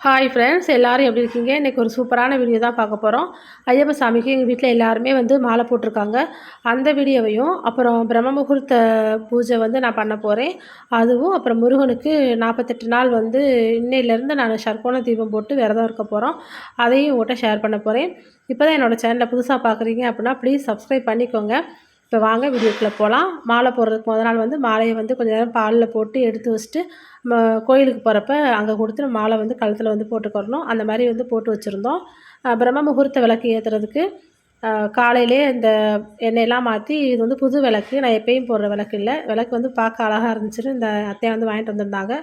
Hi friends எல்லோரும் எப்படி இருக்கீங்க? இன்றைக்கி ஒரு சூப்பரான வீடியோ தான் பார்க்க போகிறோம் ஐயப்ப சாமிக்கு எங்கள் வீட்டில் எல்லாருமே வந்து மாலை போட்டிருக்காங்க. அந்த வீடியோவையும் அப்புறம் பிரம்ம முகூர்த்த பூஜை வந்து நான் பண்ண போகிறேன் அதுவும் அப்புறம் முருகனுக்கு நாற்பத்தெட்டு நாள் வந்து இன்னையிலேருந்து நான் சர்க்கோண தீபம் போட்டு விரதம் இருக்க போகிறோம் அதையும் உங்கள்கிட்ட ஷேர் பண்ண போகிறேன் இப்போ தான் என்னோடய சேனலை புதுசாக பார்க்குறீங்க அப்படின்னா ப்ளீஸ் சப்ஸ்கிரைப் பண்ணிக்கோங்க. இப்போ வாங்க வீடியோக்குள்ளே போகலாம் மாலை போடுறதுக்கு முதல் நாள் வந்து மாலையை வந்து கொஞ்சம் நேரம் பாலில் போட்டு எடுத்து வச்சுட்டு நம்ம கோயிலுக்கு போகிறப்ப அங்கே கொடுத்து மாலை வந்து கழுத்தில் வந்து போட்டுக்கிறணும். அந்த மாதிரி வந்து போட்டு வச்சுருந்தோம். பிரம்ம முகூர்த்த விளக்கு ஏற்றுறதுக்கு காலையிலே இந்த எண்ணெயெல்லாம் மாற்றி இது வந்து புது விளக்கு. நான் எப்பயும் போடுற விளக்கு இல்லை. விளக்கு வந்து பார்க்க அழகாக இருந்துச்சுன்னு இந்த அத்தையை வந்து வாங்கிட்டு வந்திருந்தாங்க.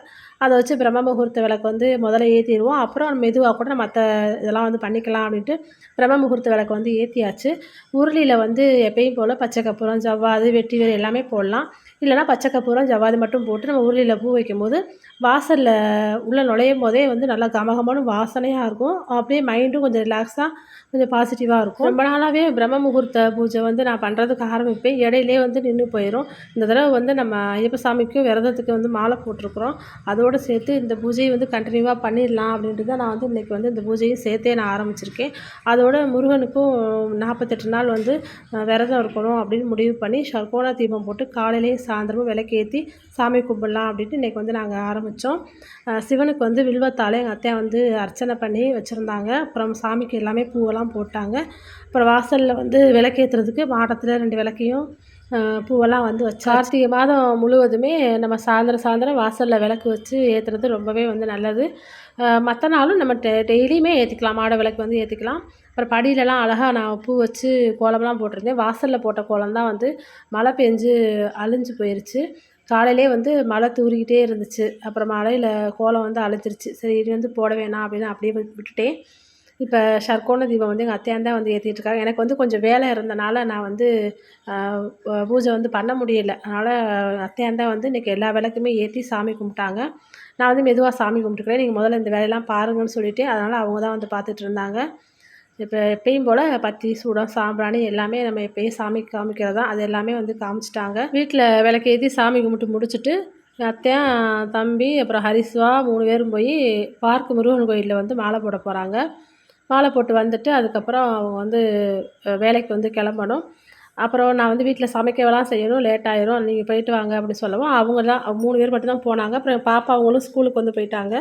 அதை வச்சு பிரம்ம முகூர்த்த விளக்கு வந்து முதல்ல ஏற்றிடுவோம் அப்புறம் மெதுவாக கூட நம்ம மற்ற இதெல்லாம் வந்து பண்ணிக்கலாம் அப்படின்ட்டு பிரம்ம முகூர்த்த விளக்கு வந்து ஏற்றியாச்சு உருளியில் வந்து எப்பயும் போல் பச்சை கற்பூரம் ஜவ்வாது வெட்டி வேறு எல்லாமே போடலாம். இல்லைனா பச்சை கற்பூரம் ஜவ்வாது மட்டும் போட்டு நம்ம உருளியில் பூ வைக்கும் போது வாசலில் உள்ளே நுழையும் போதே வந்து நல்லா கமகமான வாசனையாக இருக்கும். அப்படியே மைண்டும் கொஞ்சம் ரிலாக்ஸாக கொஞ்சம் பாசிட்டிவாக இருக்கும். ரொம்ப நாளாக நார்மலாகவே பிரம்ம முகூர்த்த பூஜை வந்து நான் பண்ணுறதுக்கு ஆரம்பிப்பேன். இடையிலே வந்து நின்று போயிடும் இந்த தடவை வந்து நம்ம ஐயப்ப சாமிக்கும் விரதத்துக்கு வந்து மாலை போட்டிருக்குறோம். அதோடு சேர்த்து இந்த பூஜையை வந்து கண்டினியூவாக பண்ணிடலாம் அப்படின்ட்டு தான் நான் வந்து இன்றைக்கி வந்து இந்த பூஜையும் சேர்த்தே நான் ஆரம்பிச்சிருக்கேன். அதோட முருகனுக்கும் நாற்பத்தெட்டு நாள் வந்து விரதம் இருக்கணும் அப்படின்னு முடிவு பண்ணி ஷர்கோணா தீபம் போட்டு காலையிலேயும் சாயந்தரமும் விளக்கேற்றி சாமி கும்பிடலாம் அப்படின்ட்டு இன்றைக்கி வந்து நாங்கள் ஆரம்பித்தோம் சிவனுக்கு வந்து வில்வத்தாலே எங்கள் அத்தையா வந்து அர்ச்சனை பண்ணி வச்சுருந்தாங்க. அப்புறம் சாமிக்கு எல்லாமே பூவெல்லாம் போட்டாங்க. அப்புறம் வாசலில் வந்து விளக்கேற்றுறதுக்கு மாடத்தில் ரெண்டு விளக்கையும் பூவெல்லாம் வந்து வச்சு கார்த்திகை மாதம் முழுவதுமே நம்ம சாயந்தரம் சாயந்தரம் வாசலில் விளக்கு வச்சு ஏற்றுறது ரொம்பவே வந்து நல்லது. மற்ற நாளும் நம்ம டெ டெய்லியுமே ஏற்றிக்கலாம் மாட விளக்கு வந்து ஏற்றிக்கலாம் அப்புறம் படியிலலாம் அழகாக நான் பூ வச்சு கோலம்லாம் போட்டிருந்தேன். வாசலில் போட்ட கோலம் தான் வந்து மழை பெஞ்சு அழிஞ்சு போயிடுச்சு காலையிலே வந்து மழை தூறிக்கிட்டே இருந்துச்சு. அப்புறம் மழையில் கோலம் வந்து அழிஞ்சிருச்சு. சரி இது வந்து போட வேணாம் அப்படின்னு அப்படியே விட்டுட்டேன். இப்போ ஷர்கோண தீபம் வந்து எங்கள் அத்தையான் தான் வந்து ஏற்றிட்டுருக்காங்க எனக்கு வந்து கொஞ்சம் வேலை இருந்தனால நான் வந்து பூஜை வந்து பண்ண முடியல. அதனால் அத்தையான் தான் வந்து இன்றைக்கி எல்லா விளக்குமே ஏற்றி சாமி கும்பிட்டாங்க. நான் வந்து மெதுவாக சாமி கும்பிட்டுக்கிறேன் நீங்கள் முதல்ல இந்த வேலையெல்லாம் பாருங்கன்னு சொல்லிவிட்டு அதனால் அவங்க தான் வந்து பார்த்துட்டு இருந்தாங்க. இப்போ எப்பயும் போல் பத்தி சூடம் சாம்பிராணி எல்லாமே நம்ம எப்பயும் சாமி காமிக்கிறது தான் அது எல்லாமே வந்து காமிச்சிட்டாங்க. வீட்டில் விளக்கு ஏற்றி சாமி கும்பிட்டு முடிச்சுட்டு அத்தையும் தம்பி அப்புறம் ஹரிஸ்வா மூணு பேரும் போய் பார்க்கு முருகன் கோயிலில் வந்து மாலை போட போகிறாங்க மாலை போட்டு வந்துட்டு அதுக்கப்புறம் அவங்க வந்து வேலைக்கு வந்து கிளம்பணும். அப்புறம் நான் வந்து வீட்டில் சமைக்கவெல்லாம் செய்யணும் லேட் ஆயிரும். நீங்கள் போயிட்டு வாங்க அப்படின்னு சொல்லவும் அவங்க தான் மூணு பேர் மட்டும் தான் போனாங்க. அப்புறம் பாப்பா அவங்களும் ஸ்கூலுக்கு வந்து போயிட்டாங்க.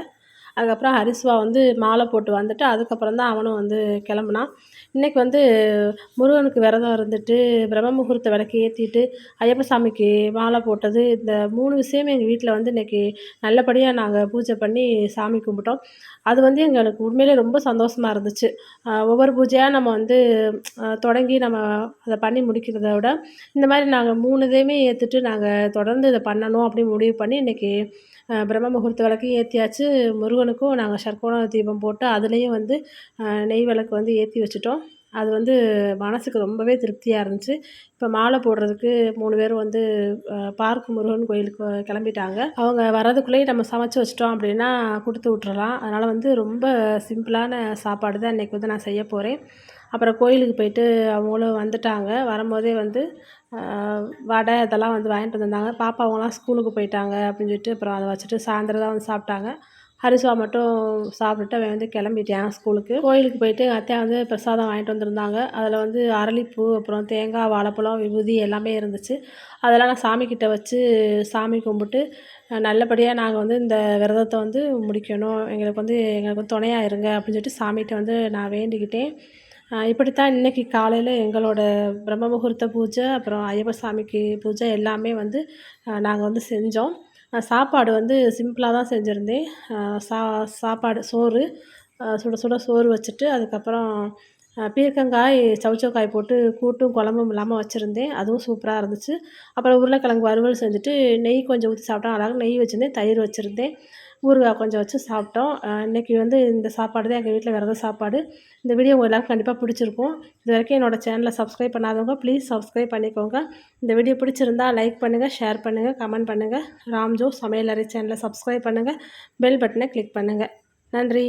அதுக்கப்புறம் ஹரிஸ்வா வந்து மாலை போட்டு வந்துட்டு அதுக்கப்புறம் தான் அவனும் வந்து கிளம்புனான். இன்றைக்கி வந்து முருகனுக்கு விரதம் இருந்துட்டு பிரம்ம முகூர்த்த விளக்கு ஏற்றிட்டு ஐயப்ப சாமிக்கு மாலை போட்டது. இந்த மூணு விஷயமே எங்கள் வீட்டில் வந்து இன்றைக்கி நல்லபடியாக நாங்கள் பூஜை பண்ணி சாமி கும்பிட்டோம். அது வந்து எங்களுக்கு உண்மையிலே ரொம்ப சந்தோஷமாக இருந்துச்சு. ஒவ்வொரு பூஜையாக நம்ம வந்து தொடங்கி நம்ம அதை பண்ணி முடிக்கிறத விட இந்த மாதிரி நாங்கள் மூணு இதையுமே ஏற்றுட்டு நாங்கள் தொடர்ந்து இதை பண்ணணும் அப்படின்னு முடிவு பண்ணி இன்றைக்கி பிரம்ம முகூர்த்த விளக்கு ஏற்றியாச்சு முருகன் முருகனுக்கும் நாங்கள் சர்க்கோண தீபம் போட்டு அதுலேயும் வந்து நெய் விளக்கு வந்து ஏற்றி வச்சுட்டோம். அது வந்து மனதுக்கு ரொம்பவே திருப்தியாக இருந்துச்சு. இப்போ மாலை போடுறதுக்கு மூணு பேரும் வந்து பார்க் முருகன் கோயிலுக்கு கிளம்பிட்டாங்க. அவங்க வர்றதுக்குள்ளேயே நம்ம சமைச்சு வச்சிட்டோம் அப்படின்னா கொடுத்து விட்றலாம் அதனால் வந்து ரொம்ப சிம்பிளான சாப்பாடு தான் இன்றைக்கி வந்து நான் செய்ய போகிறேன் அப்புறம் கோயிலுக்கு போயிட்டு அவங்களும் வந்துட்டாங்க. வரும்போதே வந்து வடை இதெல்லாம் வந்து வாங்கிட்டு வந்திருந்தாங்க. பாப்பா அவங்களாம் ஸ்கூலுக்கு போயிட்டாங்க அப்படின்னு சொல்லிட்டு அப்புறம் அதை வச்சுட்டு சாயந்தரம் தான் வந்து சாப்பிட்டாங்க. ஹரிசுவா மட்டும் சாப்பிட்டுட்டு அவன் வந்து கிளம்பிட்டான் ஸ்கூலுக்கு. கோயிலுக்கு போயிட்டு எங்கள் அத்தையா வந்து பிரசாதம் வாங்கிட்டு வந்திருந்தாங்க. அதில் வந்து அரளிப்பூ அப்புறம் தேங்காய் வாழைப்பழம் விபூதி எல்லாமே இருந்துச்சு. அதெல்லாம் நான் சாமிக்கிட்ட வச்சு சாமி கும்பிட்டு நல்லபடியாக நாங்கள் வந்து இந்த விரதத்தை வந்து முடிக்கணும். எங்களுக்கு வந்து எங்களுக்கு வந்து துணையாக இருங்க அப்படின்னு சொல்லிட்டு சாமிகிட்ட வந்து நான் வேண்டிக்கிட்டேன். இப்படித்தான் இன்றைக்கி காலையில் எங்களோட பிரம்ம முகூர்த்த பூஜை அப்புறம் ஐயப்ப சாமிக்கு பூஜை எல்லாமே வந்து நாங்கள் வந்து செஞ்சோம். சாப்பாடு வந்து சிம்பிளாக தான் செஞ்சுருந்தேன். சா சாப்பாடு சோறு சுட சுட சோறு வச்சுட்டு அதுக்கப்புறம் பீர்க்கங்காய் சவுச்சவுக்காய் போட்டு கூட்டும் குழம்பும் இல்லாமல் வச்சுருந்தேன். அதுவும் சூப்பராக இருந்துச்சு. அப்புறம் உருளைக்கிழங்கு வறுவல் செஞ்சுட்டு நெய் கொஞ்சம் ஊற்றி சாப்பிட்டோம் அழகாக நெய் வச்சுருந்தேன் தயிர் வச்சுருந்தேன். ஊறுகாய் கொஞ்சம் வச்சு சாப்பிட்டோம். இன்றைக்கி வந்து இந்த சாப்பாடு தான் எங்கள் வீட்டில் விரத சாப்பாடு. இந்த வீடியோ உங்கள் எல்லாருக்கும் கண்டிப்பாக பிடிச்சிருக்கும். இது வரைக்கும் என்னோடய சேனலை சப்ஸ்கிரைப் பண்ணாதவங்க ப்ளீஸ் சப்ஸ்கிரைப் பண்ணிக்கோங்க. இந்த வீடியோ பிடிச்சிருந்தா லைக் பண்ணுங்கள் ஷேர் பண்ணுங்கள் கமெண்ட் பண்ணுங்கள் ராம்ஜோ சமையலறை சேனலை சப்ஸ்கிரைப் பண்ணுங்கள் பெல் பட்டனை கிளிக் பண்ணுங்கள் நன்றி.